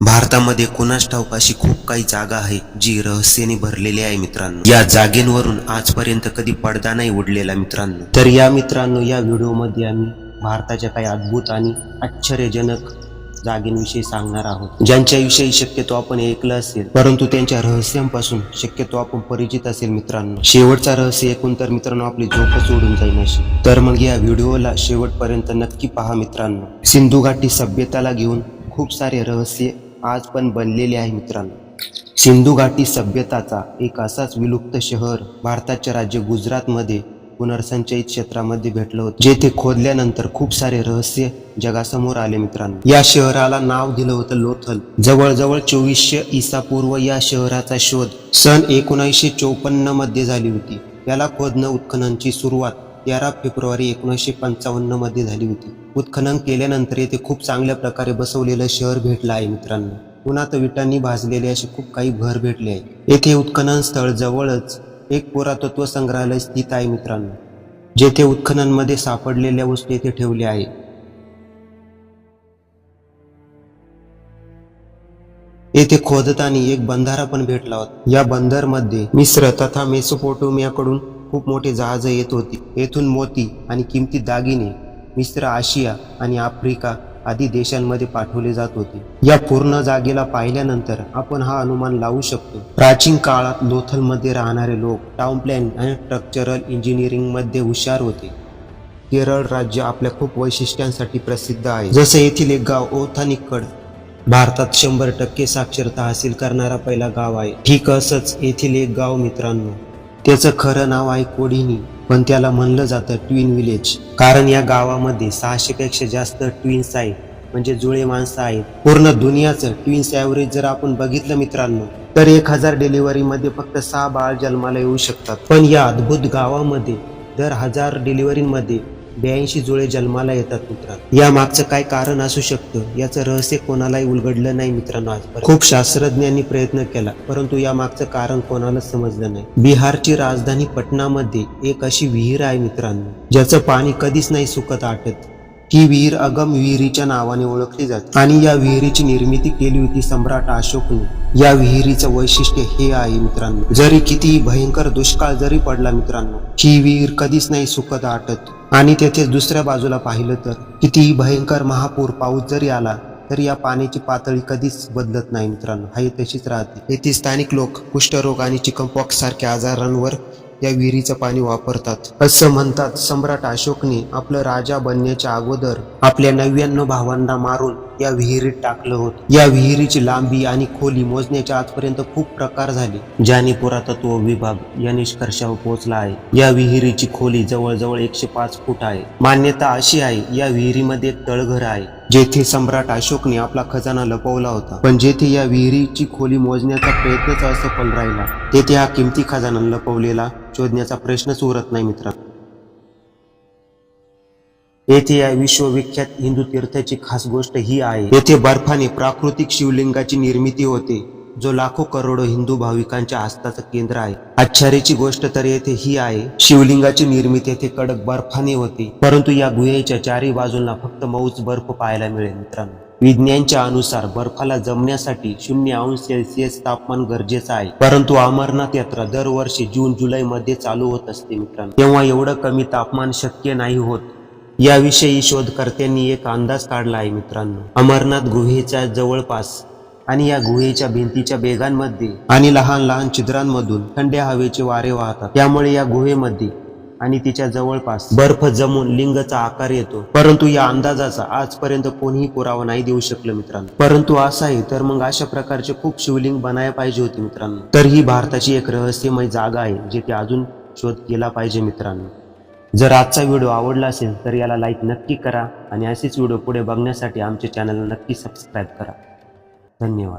भारतामध्ये कुणास ठाऊक अशी खूप काही जागा आहे जी रहस्याने भरलेली आहे मित्रांनो. या जागेंवरून आजपर्यंत कधी पडदा नाही उडलेला मित्रांनो. तर या मित्रांनो या व्हिडिओमध्ये आम्ही भारताच्या काही अद्भुत आणि आश्चर्यजनक जागेंविषयी सांगणार आहोत. ज्यांच्याविषयी शक्यतो आपण ऐकलं असेल परंतु त्यांच्या रहस्यांपासून शक्यतो आपण परिचित असेल मित्रांनो. शेवटचा रहस्य ऐकून तर मित्रांनो आपली झोपच सोडून जाईल अशी. तर मग या व्हिडिओला शेवटपर्यंत नक्की पहा मित्रांनो. सिंधू घाटी सभ्यताला घेऊन खूप सारे रहस्य आज पण बनलेले आहे मित्रांनो. सिंधू घाटी सभ्यताचा एक असाच विलुप्त शहर भारताच्या राज्य गुजरातमध्ये पुनर्संचयित क्षेत्रामध्ये भेटलं होतं जेथे खोदल्यानंतर खूप सारे रहस्य जगासमोर आले मित्रांनो. या शहराला नाव दिलं होतं लोथल. जवळजवळ चोवीसशे ईसापूर्व या शहराचा शोध सन एकोणीसशे चौपन्नमध्ये झाली होती. याला खोदणं उत्खननची सुरुवात तेरा फेब्रुवारी एकोणीसशे पंचावन्नमध्ये झाली होती. उत्खनन केल्यानंतर येथे खूप चांगल्या प्रकारे बसवलेलं शहर भेटलं आहे मित्रांनो. उन्हात विटांनी भाजलेले असे खूप काही घर भेटले आहे. येथे उत्खनन स्थळ जवळच एक पुरातत्व संग्रहालय स्थित आहे मित्रांनो जेथे उत्खननमध्ये सापडलेल्या वस्तू येथे ठेवल्या आहे येथे खोदताना एक बंधारा पण भेटला होता. या बंदरमध्ये मिस्र तथा मेसोपोटोमियाकडून खूप मोठे जहाज येत होती. येथून मोती आणि किमती दागिने मिस्र आशिया आणि आफ्रिका आदी देशांमध्ये पाठवले जात होते. या पूर्ण जागेला पाहिल्यानंतर आपण हा अनुमान लावू शकतो. प्राचीन काळात लोथलमध्ये राहणारे लोक टाउन प्लॅन आणि स्ट्रक्चरल इंजिनिअरिंगमध्ये हुशार होते. केरळ राज्य आपल्या खूप वैशिष्ट्यांसाठी प्रसिद्ध आहे. जसं येथील एक गाव ओथानिकड भारतात शंभर टक्के साक्षरता हासिल करणारा पहिला गाव आहे. ठीक असंच येथील एक गाव मित्रांनो त्याचं खरं नाव आहे कोडिनी पण त्याला म्हणलं जातं ट्विन विलेज. कारण या गावामध्ये सहाशे पेक्षा जास्त ट्विन्स आहेत म्हणजे जुळे माणसं आहेत. पूर्ण दुनियाचं ट्विन्स ॲव्हरेज जर आपण बघितलं मित्रांनो तर एक हजार डिलिव्हरीमध्ये फक्त सहा बाळ जन्माला येऊ शकतात. पण या अद्भुत गावामध्ये दर हजार डिलिव्हरीमध्ये ब्याऐंशी जुळे जन्माला येतात मित्रांनो या मागचं काय कारण असू शकतं? याचं रहस्य कोणालाही उलगडलं नाही मित्रांनो आज खूप शास्त्रज्ञांनी प्रयत्न केला परंतु या मागचं कारण कोणालाच समजलं नाही. बिहारची राजधानी पटनामध्ये एक अशी विहीर आहे मित्रांनो ज्याचं पाणी कधीच नाही सुकत आटत. ही विहीर अगम विहिरीच्या नावाने ओळखली जाते. आणि या विहिरीची निर्मिती केली होती सम्राट अशोकने. या विहिरीचं वैशिष्ट्य हे आहे मित्रांनो जरी कितीही भयंकर दुष्काळ जरी पडला मित्रांनो ही विहीर कधीच नाही सुकत आटत. आणि तेथे दुसऱ्या बाजूला पाहिलं तर कितीही भयंकर महापूर पाऊस जरी आला तर या पाण्याची पातळी कधीच बदलत नाही मित्रांनो. हाही तशीच राहते. येथील स्थानिक लोक कुष्ठरोग आणि चिकनपॉक्स सारख्या आजारांवर या विहिरीचं पाणी वापरतात. असं म्हणतात सम्राट अशोकने आपलं राजा बनण्याच्या अगोदर आपल्या नव्याण्णव भावांना मारून या विहिरीत टाकलं होतं. या विहिरीची लांबी आणि खोली मोजण्याच्या आजपर्यंत खूप प्रकार झाले. ज्याने पुरातत्व विभाग या निष्कर्षावर पोहोचला आहे. या विहिरीची खोली जवळजवळ एकशे पाच फूट आहे. मान्यता अशी आहे या विहिरीमध्ये एक तळघर आहे. जेथे सम्राट अशोकने आपला खजाना लपवला होता. पण जेथे या विहिरीची खोली मोजण्याचा प्रयत्नच असफल राहिला तेथे हा किमती खजाना लपवलेला शोधण्याचा प्रश्नच उरत नाही मित्र येथे या विश्वविख्यात हिंदू तीर्थाची खास गोष्ट ही आहे. येथे बर्फाने प्राकृतिक शिवलिंगाची निर्मिती होते. जो लाखो करोडो हिंदू भाविकांच्या आस्थाचं केंद्र आहे. आश्चर्याची गोष्ट तर येथे ही आहे शिवलिंगाची निर्मिती येथे कडक बर्फाने होते परंतु या गुहेच्या चारही बाजूंना फक्त मऊच बर्फ पाहायला मिळेल मित्रांनो. विज्ञानच्या अनुसार बर्फाला जमण्यासाठी शून्य अंश सेल्सिअस तापमान गरजेचं आहे परंतु अमरनाथ यात्रा दरवर्षी जून जुलै मध्ये चालू होत असते मित्रांनो. तेव्हा एवढं कमी तापमान शक्य नाही होत. याविषयी शोधकर्त्यांनी एक अंदाज काढला आहे मित्रांनो. अमरनाथ गुहेच्या जवळपास आणि या गुहेच्या भिंतीच्या बेगांमध्ये आणि लहान लहान छिद्रांमधून थंड्या हवेचे वारे वाहतात. त्यामुळे या गुहेमध्ये आणि तिच्या जवळपास बर्फ जमून लिंगाचा आकार येतो. परंतु या अंदाजाचा आजपर्यंत कोणीही पुरावा नाही देऊ शकलं मित्रांनो. परंतु असं आहे तर मग अशा प्रकारचे खूप शिवलिंग बनायला पाहिजे होते मित्रांनो. तर ही भारताची एक रहस्यमय जागा आहे जिथे अजून शोध केला पाहिजे मित्रांनो. जर आजचा व्हिडिओ आवडला असेल तर याला लाईक नक्की करा आणि असेच व्हिडिओ पुढे बघण्यासाठी आमच्या चॅनलला नक्की सबस्क्राईब करा. धन्यवाद